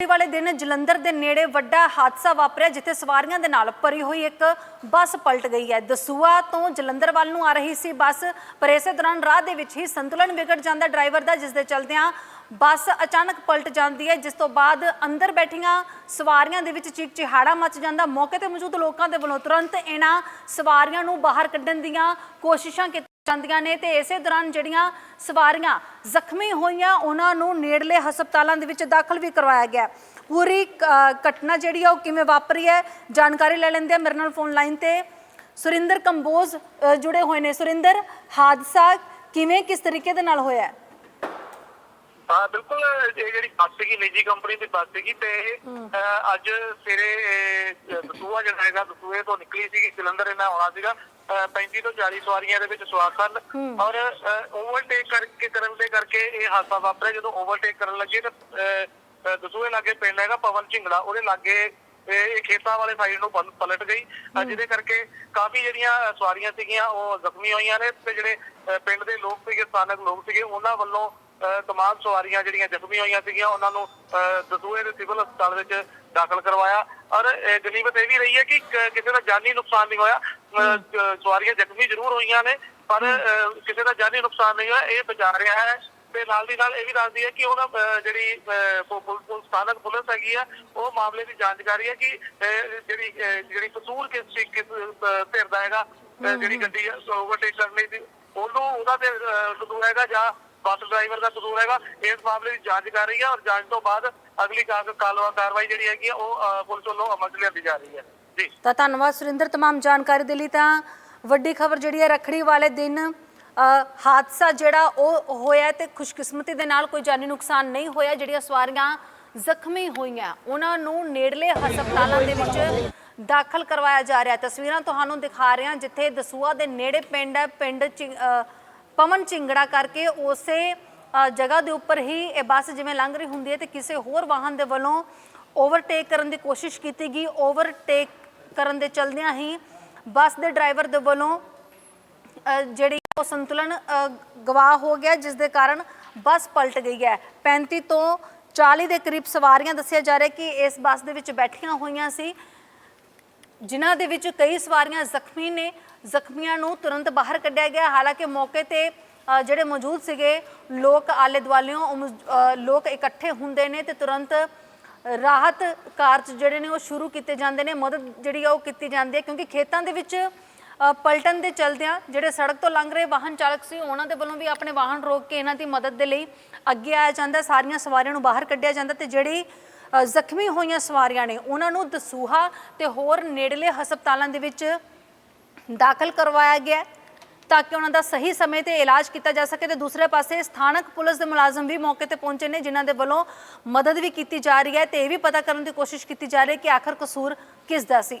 ਵਾਲੇ ਦਿਨ ਜਲੰਧਰ ਦੇ ਨੇੜੇ ਵੱਡਾ ਹਾਦਸਾ ਵਾਪਰਿਆ, ਜਿੱਥੇ ਸਵਾਰੀਆਂ ਦੇ ਨਾਲ ਭਰੀ ਹੋਈ ਇੱਕ ਬੱਸ ਪਲਟ ਗਈ ਹੈ। ਦਸੂਆ ਤੋਂ ਜਲੰਧਰ ਵੱਲ ਨੂੰ ਆ ਰਹੀ ਸੀ ਬੱਸ, ਪਰ ਇਸੇ ਦੌਰਾਨ ਰਾਹ ਦੇ ਵਿੱਚ ਹੀ ਸੰਤੁਲਨ ਵਿਗੜ ਜਾਂਦਾ ਡਰਾਈਵਰ ਦਾ ਜਿਸ ਦੇ ਚਲਦਿਆਂ ਬੱਸ ਅਚਾਨਕ ਪਲਟ ਜਾਂਦੀ ਹੈ, ਜਿਸ ਤੋਂ ਬਾਅਦ ਅੰਦਰ ਬੈਠੀਆਂ ਸਵਾਰੀਆਂ ਦੇ ਵਿੱਚ ਚੀਕ ਚਿਹਾੜਾ ਮਚ ਜਾਂਦਾ। ਮੌਕੇ ਤੇ ਮੌਜੂਦ ਲੋਕਾਂ ਦੇ ਵੱਲੋਂ ਤੁਰੰਤ ਇਹਨਾਂ ਸਵਾਰੀਆਂ ਨੂੰ ਬਾਹਰ ਕੱਢਣ ਦੀਆਂ ਕੋਸ਼ਿਸ਼ਾਂ ਕੀਤੀਆਂ ਜਾਂਦੀਆਂ ਨੇ ਤੇ ਇਸੇ ਦੌਰਾਨ ਜਿਹੜੀਆਂ ਸਵਾਰੀਆਂ ਜ਼ਖਮੀ ਹੋਈਆਂ ਉਹਨਾਂ ਨੂੰ ਨੇੜਲੇ ਹਸਪਤਾਲਾਂ ਦੇ ਵਿੱਚ ਦਾਖਲ ਵੀ ਕਰਵਾਇਆ ਗਿਆ। ਪੂਰੀ ਘਟਨਾ ਜਿਹੜੀ ਆ ਉਹ ਕਿਵੇਂ ਵਾਪਰੀ ਹੈ ਜਾਣਕਾਰੀ ਲੈ ਲੈਂਦੇ ਆ ਮੇਰੇ ਨਾਲ ਫੋਨ ਲਾਈਨ ਤੇ ਸੁਰਿੰਦਰ ਕੰਬੋਜ ਜੁੜੇ ਹੋਏ ਨੇ ਸੁਰਿੰਦਰ ਹਾਦਸਾ ਕਿਵੇਂ ਕਿਸ ਤਰੀਕੇ ਦੇ ਨਾਲ ਹੋਇਆ ਹੈ? ਬਿਲਕੁਲ ਇਹ ਜਿਹੜੀ ਬੱਸ ਸੀਗੀ ਨਿੱਜੀ ਕੰਪਨੀ ਦੀ ਬੱਸ ਸੀਗੀ ਤੇ ਅੱਜ ਸਵੇਰੇ ਦਸੂਹਾ ਜਿਹੜਾ ਹੈਗਾ ਦਸੂਹੇ ਤੋਂ ਨਿਕਲੀ ਸੀਗੀ ਜਲੰਧਰ ਇਹਨਾਂ ਆਉਣਾ ਸੀਗਾ 35 ਤੋਂ 40 ਸਵਾਰੀਆਂ ਦੇ ਵਿੱਚ ਸਵਾਰ ਸਨ। ਔਰ ਓਵਰਟੇਕ ਕਰਕੇ ਕਰਨ ਦੇ ਕਰਕੇ ਇਹ ਹਾਦਸਾ ਵਾਪਰਿਆ। ਜਦੋਂ ਓਵਰਟੇਕ ਕਰਨ ਲੱਗੇ ਤਾਂ ਦਸੂਹੇ ਲਾਗੇ ਪਿੰਡ ਹੈਗਾ ਪਵਨ ਝਿੰਗੜਾ ਉਹਦੇ ਲਾਗੇ ਇਹ ਖੇਤਾਂ ਵਾਲੇ ਸਾਈਡ ਨੂੰ ਪਲ- ਪਲਟ ਗਈ। ਜਿਹਦੇ ਕਰਕੇ ਕਾਫੀ ਜਿਹੜੀਆਂ ਸਵਾਰੀਆਂ ਸੀਗੀਆਂ ਉਹ ਜ਼ਖਮੀ ਹੋਈਆਂ ਨੇ ਤੇ ਜਿਹੜੇ ਪਿੰਡ ਦੇ ਲੋਕ ਸੀਗੇ ਸਥਾਨਕ ਲੋਕ ਸੀਗੇ ਉਹਨਾਂ ਵੱਲੋਂ ਤਮਾਮ ਸਵਾਰੀਆਂ ਜਿਹੜੀਆਂ ਜ਼ਖਮੀ ਹੋਈਆਂ ਸੀਗੀਆਂ ਉਹਨਾਂ ਨੂੰ ਦਸੂਹੇ ਦੇ ਸਿਵਲ ਹਸਪਤਾਲ ਵਿੱਚ ਦਾਖਲ ਕਰਵਾਇਆ। ਔਰ ਗਨੀਮਤ ਇਹ ਵੀ ਰਹੀ ਹੈ ਕਿ ਕਿਸੇ ਦਾ ਜਾਨੀ ਨੁਕਸਾਨ ਨਹੀਂ ਹੋਇਆ। ਸਵਾਰੀਆਂ ਜ਼ਖਮੀ ਜ਼ਰੂਰ ਹੋਈਆਂ ਨੇ ਪਰ ਕਿਸੇ ਦਾ ਜਾਨੀ ਨੁਕਸਾਨ ਨਹੀਂ ਹੋਇਆ ਇਹ ਬਚਾ ਰਿਹਾ ਹੈ। ਤੇ ਨਾਲ ਦੀ ਨਾਲ ਇਹ ਵੀ ਦੱਸਦੀ ਹੈ ਕਿ ਉਹਨਾਂ ਜਿਹੜੀ ਅਹ ਪੁ- ਪੁ- ਪੁ- ਸਥਾਨਕ ਪੁਲਿਸ ਹੈਗੀ ਆ ਉਹ ਮਾਮਲੇ ਦੀ ਜਾਂਚ ਕਰ ਰਹੀ ਹੈ ਕਿ ਜਿਹੜੀ ਜਿਹੜੀ ਕਸੂਰ ਕਿਸ ਕਿਸ ਧਿਰ ਦਾ ਹੈਗਾ ਅਹ ਜਿਹੜੀ ਗੱਡੀ ਓਵਰਟੇਕ ਕਰਨੀ ਸੀ ਉਹਨੂੰ ਉਹਦਾ ਤੇ ਅਹ, ਕਸੂਰ ਹੈਗਾ ਜਾਂ ਬੱਸ ਡਰਾਈਵਰ ਦਾ ਕਸੂਰ ਹੈਗਾ ਇਸ ਮਾਮਲੇ ਦੀ ਜਾਂਚ ਕਰ ਰਹੀ ਹੈ ਔਰ ਜਾਂਚ ਤੋਂ ਬਾਅਦ ਅਗਲੀ ਕਾ- ਕਾਲਵਾ ਕਾਰਵਾਈ ਜਿਹੜੀ ਹੈਗੀ ਆ ਉਹ ਅਹ, ਪੁਲਿਸ ਵੱਲੋਂ ਅਮਲ 'ਚ ਲਿਆਂਦੀ ਜਾ ਰਹੀ ਹੈ ਜੀ ਤਾਂ ਧੰਨਵਾਦ ਸੁਰਿੰਦਰ तमाम ਜਾਣਕਾਰੀ ਦੇ ਲਈ ਤਾਂ ਵੱਡੀ ਖਬਰ ਜਿਹੜੀ ਹੈ ਰਖੜੀ ਵਾਲੇ ਦਿਨ ਅ, ਹਾਦਸਾ ਜਿਹੜਾ ਉਹ ਹੋਇਆ ਤੇ ਖੁਸ਼ਕਿਸਮਤੀ ਦੇ ਨਾਲ ਕੋਈ ਜਾਨੀ ਨੁਕਸਾਨ ਨਹੀਂ ਹੋਇਆ ਜਿਹੜੀਆਂ ਸਵਾਰੀਆਂ ਜ਼ਖਮੀ ਹੋਈਆਂ। ਉਹਨਾਂ ਨੂੰ ਨੇੜਲੇ ਹਸਪਤਾਲਾਂ ਦੇ ਵਿੱਚ ਦਾਖਲ ਕਰਵਾਇਆ ਜਾ ਰਿਹਾ ਤਸਵੀਰਾਂ ਤੁਹਾਨੂੰ ਦਿਖਾ ਰਹੇ ਹਾਂ ਜਿੱਥੇ ਦਸੂਆ ਦੇ ਨੇੜੇ ਪਿੰਡ ਹੈ। ਪਿੰਡ ਪਵਨ ਚਿੰਗੜਾ ਕਰਕੇ ਉਸੇ ਜਗ੍ਹਾ ਦੇ ਉੱਪਰ ਹੀ ਇਹ ਬੱਸ ਜਿਵੇਂ ਲੰਘ ਰਹੀ ਹੁੰਦੀ ਹੈ ਤੇ ਕਿਸੇ ਹੋਰ ਵਾਹਨ ਦੇ ਵੱਲੋਂ ਓਵਰਟੇਕ ਕਰਨ ਦੀ ਕੋਸ਼ਿਸ਼ ਕੀਤੀ ਗਈ। ਓਵਰਟੇਕ ਕਰਨ ਦੇ ਚਲਦਿਆਂ ਹੀ ਬੱਸ ਦੇ ਡਰਾਈਵਰ ਦੇ ਵੱਲੋਂ ਜਿਹੜੀ ਉਹ ਸੰਤੁਲਨ ਅ, ਗਵਾ ਹੋ ਗਿਆ ਜਿਸ ਦੇ ਕਾਰਨ ਬੱਸ ਪਲਟ ਗਈ ਹੈ। 35 ਤੋਂ 40 ਦੇ ਕਰੀਬ ਸਵਾਰੀਆਂ ਦੱਸਿਆ ਜਾ ਰਿਹਾ ਕਿ ਇਸ ਬੱਸ ਦੇ ਵਿੱਚ ਬੈਠੀਆਂ ਹੋਈਆਂ ਸੀ, ਜਿਨ੍ਹਾਂ ਦੇ ਵਿੱਚ ਕਈ ਸਵਾਰੀਆਂ ਜ਼ਖਮੀ ਨੇ। ਜ਼ਖਮੀਆਂ ਨੂੰ ਤੁਰੰਤ ਬਾਹਰ ਕੱਢਿਆ ਗਿਆ। ਹਾਲਾਂਕਿ ਮੌਕੇ ਤੇ ਜਿਹੜੇ ਮੌਜੂਦ ਸੀਗੇ, ਲੋਕ ਆਲੇ ਦੁਆਲਿਓਂ ਉਹ ਲੋਕ ਇਕੱਠੇ ਹੁੰਦੇ ਨੇ ਤੇ ਤੁਰੰਤ ਰਾਹਤ ਕਾਰਜ ਜਿਹੜੇ ਨੇ ਉਹ ਸ਼ੁਰੂ ਕੀਤੇ ਜਾਂਦੇ ਨੇ। ਮਦਦ ਜਿਹੜੀ ਆ ਉਹ ਕੀਤੀ ਜਾਂਦੀ ਹੈ, ਕਿਉਂਕਿ ਖੇਤਾਂ ਦੇ ਵਿੱਚ ਅ, ਪਲਟਣ ਦੇ ਚਲਦਿਆਂ ਜਿਹੜੇ ਸੜਕ ਤੋਂ ਲੰਘ ਰਹੇ ਵਾਹਨ ਚਾਲਕ ਸੀ ਉਹਨਾਂ ਦੇ ਵੱਲੋਂ ਵੀ ਆਪਣੇ ਵਾਹਨ ਰੋਕ ਕੇ ਇਹਨਾਂ ਦੀ ਮਦਦ ਦੇ ਲਈ ਅੱਗੇ ਆਇਆ ਜਾਂਦਾ। ਸਾਰੀਆਂ ਸਵਾਰੀਆਂ ਨੂੰ ਬਾਹਰ ਕੱਢਿਆ ਜਾਂਦਾ ਤੇ ਜਿਹੜੀ ਜ਼ਖਮੀ ਹੋਈਆਂ ਸਵਾਰੀਆਂ ਨੇ ਉਹਨਾਂ ਨੂੰ ਦਸੂਹਾ ਤੇ ਹੋਰ ਨੇੜਲੇ ਹਸਪਤਾਲਾਂ ਦੇ ਵਿੱਚ ਦਾਖਲ ਕਰਵਾਇਆ ਗਿਆ ਤਾਂ ਕਿ ਉਹਨਾਂ ਦਾ ਸਹੀ ਸਮੇਂ ਤੇ ਇਲਾਜ ਕੀਤਾ ਜਾ ਸਕੇ ਤੇ ਦੂਸਰੇ ਪਾਸੇ ਸਥਾਨਕ ਪੁਲਿਸ ਦੇ ਮੁਲਾਜ਼ਮ ਵੀ ਮੌਕੇ ਤੇ ਪਹੁੰਚੇ ਨੇ ਜਿਨ੍ਹਾਂ ਦੇ ਵੱਲੋਂ ਮਦਦ ਵੀ ਕੀਤੀ ਜਾ ਰਹੀ ਹੈ ਤੇ ਇਹ ਵੀ ਪਤਾ ਕਰਨ ਦੀ ਕੋਸ਼ਿਸ਼ ਕੀਤੀ ਜਾ ਰਹੀ ਹੈ ਕਿ ਆਖਰ ਕਸੂਰ ਕਿਸ ਦਾ ਸੀ।